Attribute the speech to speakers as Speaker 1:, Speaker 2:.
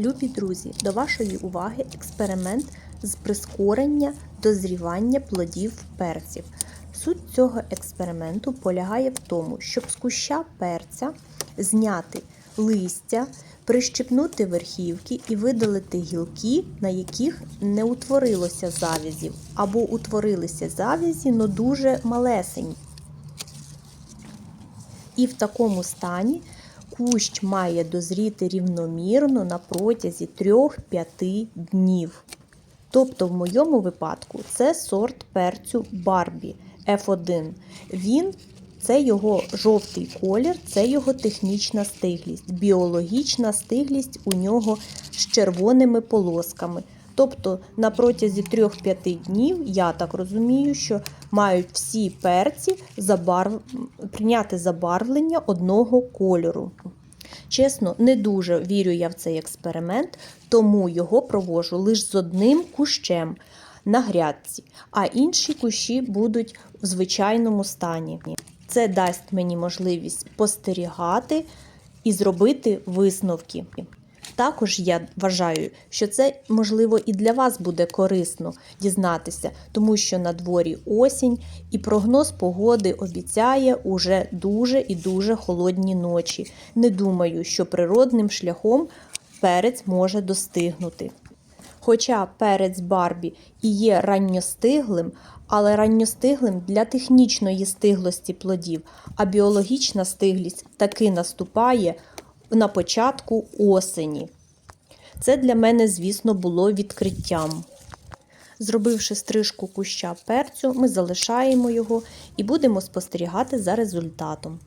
Speaker 1: Любі друзі, до вашої уваги експеримент з прискорення дозрівання плодів перців. Суть цього експерименту полягає в тому, щоб з куща перця зняти листя, прищепнути верхівки і видалити гілки, на яких не утворилося завязів, або утворилися завязі, але дуже малесенькі. І в такому стані кущ має дозріти рівномірно на протязі 3-5 днів. Тобто, в моєму випадку, це сорт перцю Барбі F1. Він це його жовтий колір, це його технічна стиглість. Біологічна стиглість у нього з червоними полосками. Тобто на протязі 3-5 днів, я так розумію, що мають всі перці забарв... прийняти забарвлення одного кольору. Чесно, не дуже вірю я в цей експеримент, тому його провожу лише з одним кущем на грядці, а інші кущі будуть в звичайному стані. Це дасть мені можливість спостерігати і зробити висновки. Також я вважаю, що це можливо і для вас буде корисно дізнатися, тому що на дворі осінь і прогноз погоди обіцяє уже дуже і дуже холодні ночі. Не думаю, що природним шляхом перець може достигнути. Хоча перець Барбі і є ранньостиглим, але ранньостиглим для технічної стиглості плодів, а біологічна стиглість таки наступає на початку осені. Це для мене, звісно, було відкриттям. Зробивши стрижку куща перцю, ми залишаємо його і будемо спостерігати за результатом.